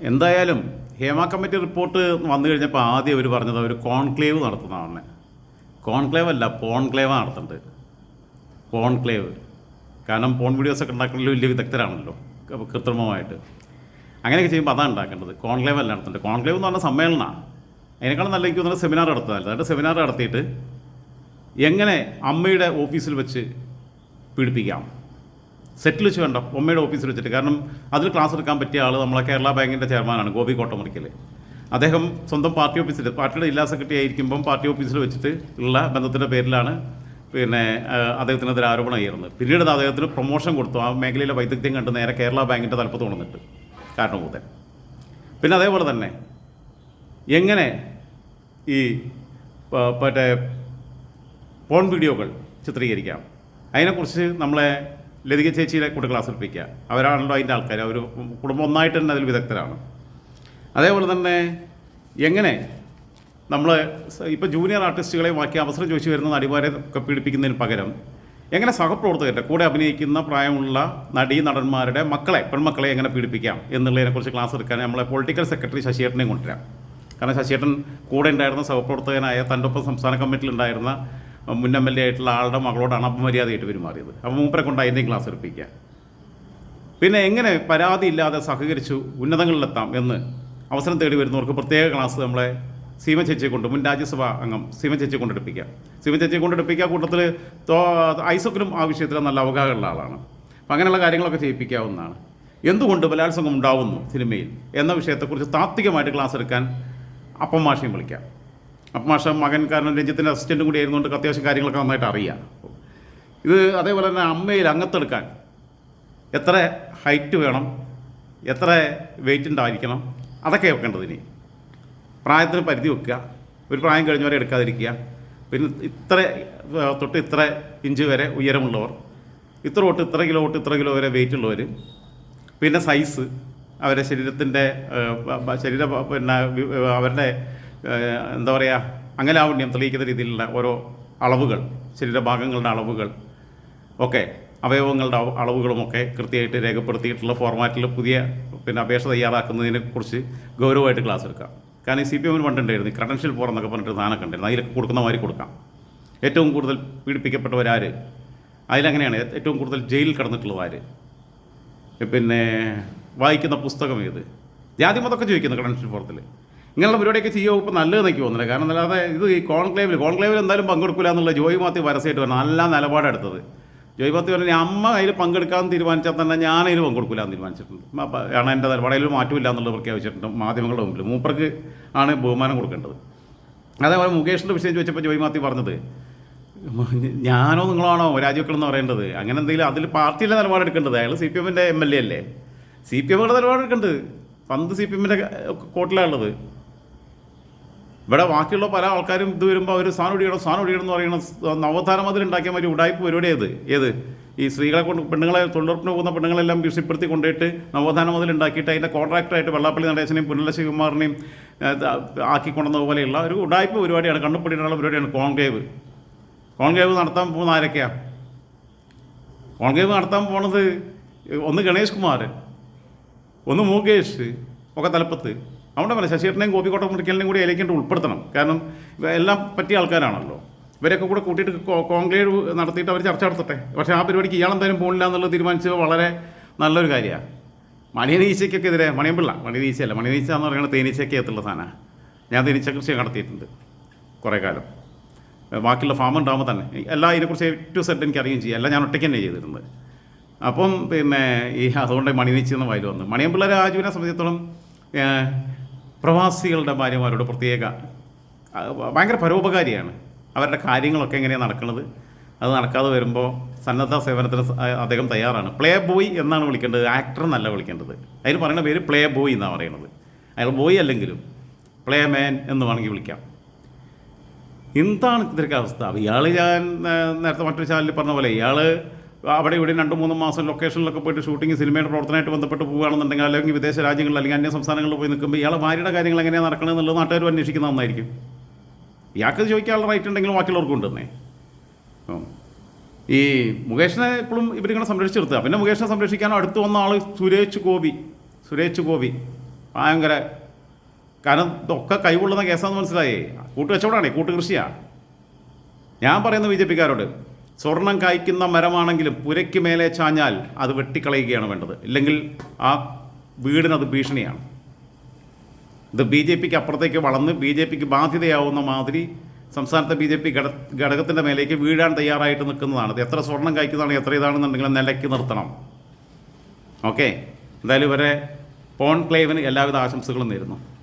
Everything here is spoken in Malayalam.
എന്തായാലും ഹേമ കമ്മിറ്റി റിപ്പോർട്ട് വന്നു കഴിഞ്ഞപ്പോൾ ആദ്യം അവർ പറഞ്ഞത് അവർ കോൺക്ലേവ് നടത്തുന്നതാണ്. കോൺക്ലേവ് അല്ല പോൺക്ലേവ് നടത്തുന്നുണ്ട്. പോൺക്ലേവ്. കാരണം പോൺ വീഡിയോസൊക്കെ ഉണ്ടാക്കുന്നതിൽ വലിയ വിദഗ്ധരാണല്ലോ കൃത്രിമമായിട്ട്. അങ്ങനെയൊക്കെ ചെയ്യുമ്പോൾ അതാണ് ഉണ്ടാക്കേണ്ടത്. കോൺക്ലേവ് അല്ല നടത്തുന്നുണ്ട് കോൺക്ലേവ് എന്ന് പറഞ്ഞാൽ സമ്മേളനമാണ്. അതിനേക്കാളും നല്ല എനിക്ക് തോന്നുന്നത് സെമിനാർ നടത്തുന്നതല്ല എന്നിട്ട് സെമിനാർ നടത്തിയിട്ട് എങ്ങനെ അമ്മയുടെ ഓഫീസിൽ വെച്ച് പീഡിപ്പിക്കാം? സെറ്റിൽ വെച്ച് വേണ്ട ഒമ്മയുടെ ഓഫീസിൽ വെച്ചിട്ട്. കാരണം അതിൽ ക്ലാസ് എടുക്കാൻ പറ്റിയ ആൾ നമ്മളെ കേരള ബാങ്കിന്റെ ചെയർമാനാണ് ഗോപി കോട്ടമുറിക്കൽ അദ്ദേഹം സ്വന്തം പാർട്ടി ഓഫീസിൽ പാർട്ടിയുടെ ജില്ലാ സെക്രട്ടറി ആയിരിക്കുമ്പം പാർട്ടി ഓഫീസിൽ വെച്ചിട്ട് ഉള്ള ബന്ധത്തിന്റെ പേരിലാണ് പിന്നെ അദ്ദേഹത്തിനെതിരെ ആരോപണം ഉയർന്നത്. പിന്നീട് അദ്ദേഹത്തിന് പ്രൊമോഷൻ കൊടുത്തു. ആ മേഖലയിലെ വൈദഗ്ധ്യം കണ്ട് നേരെ കേരള ബാങ്കിന്റെ തലപ്പത്ത് കൊണ്ടുവന്നിട്ട് കാരണഭൂതൻ പിന്നെ അതേപോലെ തന്നെ എങ്ങനെ ഈ മറ്റേ പോൺ വീഡിയോകൾ ചിത്രീകരിക്കാം? അതിനെക്കുറിച്ച് നമ്മളെ ലതിക ചേച്ചിയിലെ കൂടെ ക്ലാസ് എടുപ്പിക്കുക അവരാണല്ലോ അതിന്റെ ആൾക്കാർ അവർ കുടുംബം ഒന്നായിട്ട് തന്നെ അതിൽ വിദഗ്ധരാണ്. അതേപോലെ തന്നെ എങ്ങനെ നമ്മൾ ഇപ്പോൾ ജൂനിയർ ആർട്ടിസ്റ്റുകളെ ബാക്കി അവസരം ചോദിച്ചു വരുന്ന നടിമാരെ ഒക്കെ പീഡിപ്പിക്കുന്നതിന് പകരം എങ്ങനെ സഹപ്രവർത്തകരുടെ കൂടെ അഭിനയിക്കുന്ന പ്രായമുള്ള നടീ നടന്മാരുടെ മക്കളെ പെൺമക്കളെ എങ്ങനെ പീഡിപ്പിക്കാം എന്നുള്ളതിനെക്കുറിച്ച് ക്ലാസ് എടുക്കാൻ നമ്മളെ പൊളിറ്റിക്കൽ സെക്രട്ടറി ശശിയേട്ടനെയും കൊണ്ടുവരാം. കാരണം ശശിയേട്ടൻ കൂടെ ഉണ്ടായിരുന്ന സഹപ്രവർത്തകനായ തന്റെ ഒപ്പം സംസ്ഥാന കമ്മിറ്റിയിൽ ഉണ്ടായിരുന്ന മുൻ എം എൽ എ ആയിട്ടുള്ള ആളുടെ മകളോടാണ് അപമര്യാദയായിട്ട് പെരുമാറിയത്. അപ്പോൾ മൂപ്പരെ കൊണ്ട് അതിന്റെയും ക്ലാസ് എടുപ്പിക്കുക പിന്നെ എങ്ങനെ പരാതിയില്ലാതെ സഹകരിച്ചു ഉന്നതങ്ങളിലെത്താം എന്ന് അവസരം തേടി വരുന്നവർക്ക് പ്രത്യേക ക്ലാസ് നമ്മളെ സീമ ചേച്ചിയെ കൊണ്ട് മുൻ രാജ്യസഭാ അംഗം സീമ ചേച്ചിയെ കൊണ്ടെടുപ്പിക്കുക സീമ ചേച്ചിയെ കൊണ്ടെടുപ്പിക്കുക കൂട്ടത്തിൽ തോ ഐസക്കിനും ആ വിഷയത്തിൽ നല്ല അവഗാഹമുള്ള ആളാണ്. അപ്പം അങ്ങനെയുള്ള കാര്യങ്ങളൊക്കെ ചെയ്യിപ്പിക്കാവുന്നതാണ്. എന്തുകൊണ്ട് ബലാത്സംഗം ഉണ്ടാവുന്നു സിനിമയിൽ എന്ന വിഷയത്തെക്കുറിച്ച് താത്വികമായിട്ട് ക്ലാസ് എടുക്കാൻ അപ്പം മാഷയും വിളിക്കാം. അപ്പം മാഷ മകൻ കാരണം രഞ്ജിത്തിന്റെ അസിസ്റ്റന്റും കൂടി ആയിരുന്നുകൊണ്ട് അത്യാവശ്യം കാര്യങ്ങളൊക്കെ നന്നായിട്ട് അറിയാം. ഇത് അതേപോലെ തന്നെ അമ്മയിൽ അംഗത്തെടുക്കാൻ എത്ര ഹൈറ്റ് വേണം എത്ര വെയിറ്റ് ഉണ്ടായിരിക്കണം അതൊക്കെ വെക്കേണ്ടത് ഇനി. പ്രായത്തിന് പരിധി വെക്കുക. ഒരു പ്രായം കഴിഞ്ഞവരെ എടുക്കാതിരിക്കുക. പിന്നെ ഇത്ര തൊട്ട് ഇത്ര ഇഞ്ച് വരെ ഉയരമുള്ളവർ ഇത്ര തൊട്ട് ഇത്ര കിലോ തൊട്ട് ഇത്ര കിലോ വരെ വെയിറ്റ് ഉള്ളവർ പിന്നെ സൈസ് അവരുടെ ശരീരത്തിന്റെ ശരീര പിന്നെ അവരുടെ എന്താ പറയുക അങ്കലാവണ്യം തെളിയിക്കുന്ന രീതിയിലുള്ള ഓരോ അളവുകൾ ശരീരഭാഗങ്ങളുടെ അളവുകൾ ഒക്കെ അവയവങ്ങളുടെ അളവുകളുമൊക്കെ കൃത്യമായിട്ട് രേഖപ്പെടുത്തിയിട്ടുള്ള ഫോർമാറ്റിൽ പുതിയ പിന്നെ അപേക്ഷ തയ്യാറാക്കുന്നതിനെ കുറിച്ച് ഗൗരവമായിട്ട് ക്ലാസ് എടുക്കാം. കാരണം സി പി എമ്മിന് പണ്ടുണ്ടായിരുന്നു ഈ ക്രെഡൻഷ്യൽ ഫോർ എന്നൊക്കെ പറഞ്ഞിട്ട് സാധനമൊക്കെ ഉണ്ടായിരുന്നു അതിലൊക്കെ കൊടുക്കുന്ന കൊടുക്കാം. ഏറ്റവും കൂടുതൽ പീഡിപ്പിക്കപ്പെട്ടവരാര് അതിലങ്ങനെയാണ് ഏറ്റവും കൂടുതൽ ജയിലിൽ കിടന്നിട്ടുള്ളവർ പിന്നെ വായിക്കുന്ന പുസ്തകം ഏത്? ജാതി മതമൊക്കെ ചോദിക്കുന്നു ക്രെഡൻഷ്യൽ ഫോറത്തിൽ ഇങ്ങനെയുള്ള പരിപാടിയൊക്കെ ചെയ്യുമ്പോൾ ഇപ്പോൾ നല്ലതെന്നൊക്കെ തോന്നുന്നില്ല. കാരണം അല്ലാതെ ഇത് ഈ കോൺക്ലേവിൽ കോൺക്ലേവിൽ എന്തായാലും പങ്കെടുക്കില്ല എന്നുള്ള ജോയി മാത്യു പരസ്യമായിട്ട് പറഞ്ഞു നല്ല നിലപാടെടുത്തത് ജോയി മാത്യു പറഞ്ഞാൽ അമ്മ അതിൽ പങ്കെടുക്കാമെന്ന് തീരുമാനിച്ചാൽ തന്നെ ഞാൻ അതിൽ പങ്കെടുക്കില്ല എന്ന് തീരുമാനിച്ചിട്ടുണ്ട് ആണ് എന്റെ നിലപാടിൽ മാറ്റമില്ല എന്നുള്ളത് പ്രഖ്യാപിച്ചിട്ടുണ്ട് മാധ്യമങ്ങളുടെ മുമ്പിൽ. മൂപ്പർക്ക് ആണ് ബഹുമാനം കൊടുക്കേണ്ടത്. അതേപോലെ മുകേഷിന്റെ വിഷയം ചോദിച്ചപ്പോൾ ജോയി മാത്യു പറഞ്ഞത് ഞാനോ നിങ്ങളാണോ രാജിവെക്കണമെന്ന് പറയേണ്ടത്? അങ്ങനെ എന്തെങ്കിലും അതിൽ പാർട്ടിയിലെ നിലപാടെടുക്കേണ്ടത് അയാൾ സി പി എമ്മിന്റെ എം എൽ എ അല്ലേ? സി പി എമ്മുകളുടെ നിലപാടെടുക്കേണ്ടത് പന്ത് സി പി എമ്മിന്റെ കോട്ടിലാണുള്ളത് ഇവിടെ ബാക്കിയുള്ള പല ആൾക്കാരും ഇത് വരുമ്പോൾ അവർ സാധനം ഒടിയണം സാധനം ഒടിയണം എന്ന് പറയുന്ന നവോത്ഥാന മതിൽ ഉണ്ടാക്കിയ മാതിരി ഉടായ്പ പരിപാടി ഏത്? ഏത്? ഈ സ്ത്രീകളെ കൊണ്ട് പെണ്ണുങ്ങളെ തൊഴിലുറപ്പിന് പോകുന്ന പെണ്ണുങ്ങളെല്ലാം ഭീഷണിപ്പെടുത്തി കൊണ്ടുപോയിട്ട് നവോത്ഥാന മതിൽ ഉണ്ടാക്കിയിട്ട് അതിന്റെ കോൺട്രാക്ടറായിട്ട് വെള്ളാപ്പള്ളി നടേശനെയും പുനല ശിവകുമാറിനെയും ആക്കിക്കൊണ്ടുവന്ന പോലെയുള്ള ഒരു ഉടായ്പ പരിപാടിയാണ് കണ്ണുപിടിയുള്ള പരിപാടിയാണ് കോൺക്ലേവ് കോൺക്ലേവ് നടത്താൻ പോകുന്ന ആരൊക്കെയാണ് കോൺക്ലേവ് നടത്താൻ പോണത് ഒന്ന് ഗണേഷ് കുമാർ ഒന്ന് മുകേഷ് ഒക്കെ തലപ്പത്ത്. അവിടെ പറയാം ശശിയേട്ടനെയും ഗോപിക്കോട്ട മുറിക്കലിനെയും കൂടി അതിലേക്കിട്ട് ഉൾപ്പെടുത്തണം. കാരണം എല്ലാം പറ്റിയ ആൾക്കാരാണല്ലോ. ഇവരൊക്കെ കൂടെ കൂട്ടിയിട്ട് കോൺക്ലേവ് നടത്തിയിട്ട് അവർ ചർച്ച നടത്തട്ടെ? പക്ഷേ ആ പരിപാടിക്ക് ഇയാളെന്തായാലും പോകില്ല എന്നുള്ളത് തീരുമാനിച്ചത് വളരെ നല്ലൊരു കാര്യമാണ് മണിയനീച്ചയ്ക്കൊക്കെ എതിരെ മണിയമ്പിള്ള മണിനീച്ചയല്ല മണിനീച്ച എന്ന് പറയുന്നത് തേനീച്ചയ്ക്ക് എത്തുള്ള സാധനമാണ് ഞാൻ തേനീച്ച കൃഷി നടത്തിയിട്ടുണ്ട് കുറേ കാലം. ബാക്കിയുള്ള ഫാം ഉണ്ടാകുമ്പോൾ തന്നെ. എല്ലാം ഇതിനെക്കുറിച്ച് ഏറ്റവും സെറ്റ് എനിക്ക് അറിയുകയും ചെയ്യും. അല്ല ഞാൻ ഒറ്റയ്ക്ക് തന്നെ ചെയ്തിരുന്നത്. അപ്പം പിന്നെ ഈ അതുകൊണ്ട് മണിനീച്ച എന്ന വായിൽ വന്നു. മണിയമ്പിള്ള രാജുവിനെ സംബന്ധിച്ചിടത്തോളം പ്രവാസികളുടെ ഭാര്യമാരോട് പ്രത്യേക ഭയങ്കര പരോപകാരിയാണ്. അവരുടെ കാര്യങ്ങളൊക്കെ എങ്ങനെയാണ് നടക്കുന്നത്? അത് നടക്കാതെ വരുമ്പോൾ സന്നദ്ധ സേവനത്തിന് അദ്ദേഹം തയ്യാറാണ്. പ്ലേ ബോയ് എന്നാണ് വിളിക്കേണ്ടത്. ആക്ടർ എന്നല്ല വിളിക്കേണ്ടത്. അതിന് പറയുന്ന പേര് പ്ലേ ബോയ് എന്നാണ് പറയുന്നത്. അയാൾ ബോയ് അല്ലെങ്കിലും പ്ലേ മാൻ എന്ന് വേണമെങ്കിൽ വിളിക്കാം. എന്താണ് ഇത്രയൊക്കെ അവസ്ഥ? ഇയാൾ ഞാൻ നേരത്തെ മറ്റൊരു ചാനലിൽ പറഞ്ഞ പോലെ ഇയാൾ അവിടെ ഇവിടെ രണ്ട് മൂന്ന് മാസം ലൊക്കേഷനിലൊക്കെ പോയിട്ട് ഷൂട്ടിംഗ് സിനിമയുടെ പ്രവർത്തനമായിട്ട് ബന്ധപ്പെട്ട് പോകുകയാണെന്നുണ്ടെങ്കിൽ അല്ലെങ്കിൽ വിദേശ രാജ്യങ്ങളിൽ അല്ലെങ്കിൽ അന്യ സംസ്ഥാനങ്ങളിൽ പോയി നിൽക്കുമ്പോൾ ഇയാളെ ഭാര്യയുടെ കാര്യങ്ങൾ എങ്ങനെയാണ് നടക്കണമെന്നുള്ളത് എന്നുള്ളത് നാട്ടുകാരും അന്വേഷിക്കുന്ന നന്നായിരിക്കും. ഇയാൾക്ക് ചോദിക്കാനുള്ള റൈറ്റ് ഉണ്ടെങ്കിൽ ബാക്കിയുള്ളവർക്കും ഉണ്ടെന്നേ. ഈ മുകേഷിനെ എപ്പോഴും ഇവരിങ്ങനെ സംരക്ഷിച്ച് പിന്നെ മുകേഷിനെ സംരക്ഷിക്കാനോ അടുത്ത് വന്ന ആൾ സുരേഷ് ഗോപി സുരേഷ് ഗോപി. ഭയങ്കര കാരണം ഇതൊക്കെ കൈകൊള്ളുന്ന കേസാന്ന് മനസ്സിലായി. കൂട്ടുകച്ചവടാണേ കൂട്ടുകൃഷിയാണ് ഞാൻ പറയുന്ന ബി ജെ പിക്കാരോട്. സ്വർണം കായ്ക്കുന്ന മരമാണെങ്കിലും പുരയ്ക്ക് മേലെ ചാഞ്ഞാൽ അത് വെട്ടിക്കളയുകയാണ് വേണ്ടത്. ഇല്ലെങ്കിൽ ആ വീടിനത് ഭീഷണിയാണ്. ഇത് ബി ജെ പിക്ക് അപ്പുറത്തേക്ക് വളർന്ന് ബി ജെ പിക്ക് ബാധ്യതയാവുന്ന മാതിരി സംസ്ഥാനത്തെ ബി ജെ പി ഘട ഘടകത്തിന്റെ മേലേക്ക് വീഴാൻ തയ്യാറായിട്ട് നിൽക്കുന്നതാണ്. എത്ര സ്വർണം കായ്ക്കുന്നതാണ് എത്ര ഇതാണെന്നുണ്ടെങ്കിൽ നിലയ്ക്ക് നിർത്തണം. ഓക്കെ? എന്തായാലും ഇവരെ പോൺ ക്ലേവിന് എല്ലാവിധ ആശംസകളും നേരുന്നു.